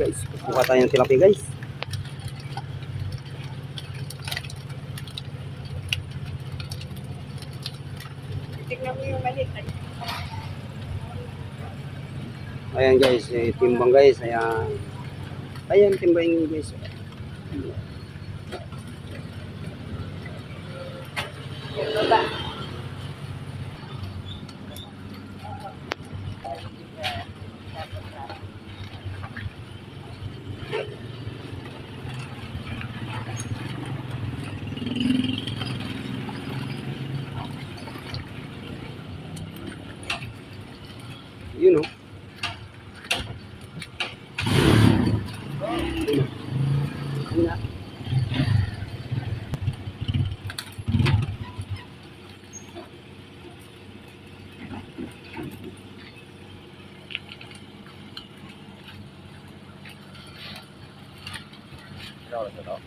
guys. Buka tayo ng tilapia guys. Tignan mo yung maliit. Ayan guys, eh, timbang guys. Ayan. Ayan, timbang guys. Yung 金龙。到了，小刀。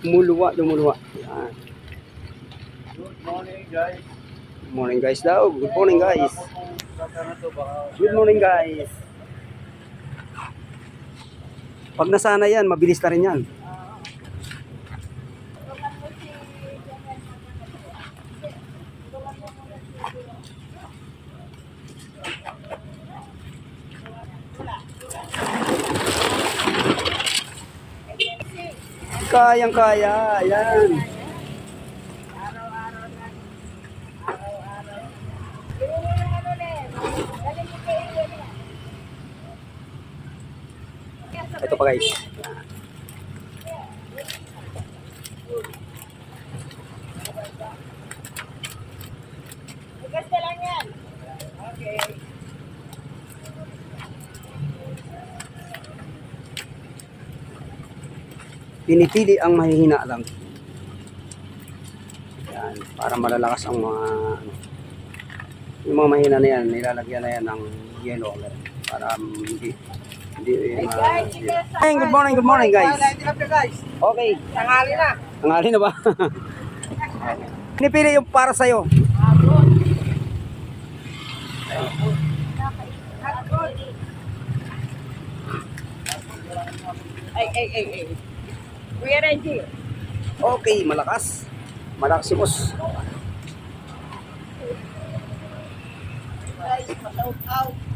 Lumuluwa, lumuluwa. Ayan. Good morning guys. Good morning guys daw. Good morning guys. Good morning guys. Pag nasana yan, mabilis na rin yan. Kayang kaya, yan. Araw-araw na. Araw-araw. Yung yung ano na yan. Dali mo kayo yun yan. Ito pa guys. Bukas na lang yan. Okay. Pinipili ang mahihina lang. Yan, para malalakas ang mga ano, yung mga mahina na yan, nilalagyan na yan ng yellow para hindi hindi Hey ma- guys. Hey, good morning, good morning guys. guys. Okay, Tanghali na. tanghali na ba? Pinipili yung para sa'yo. Ay, ay, ay, ay. Kuya Reggie. Okay, malakas. Malakas si boss. Guys, masawag-aw.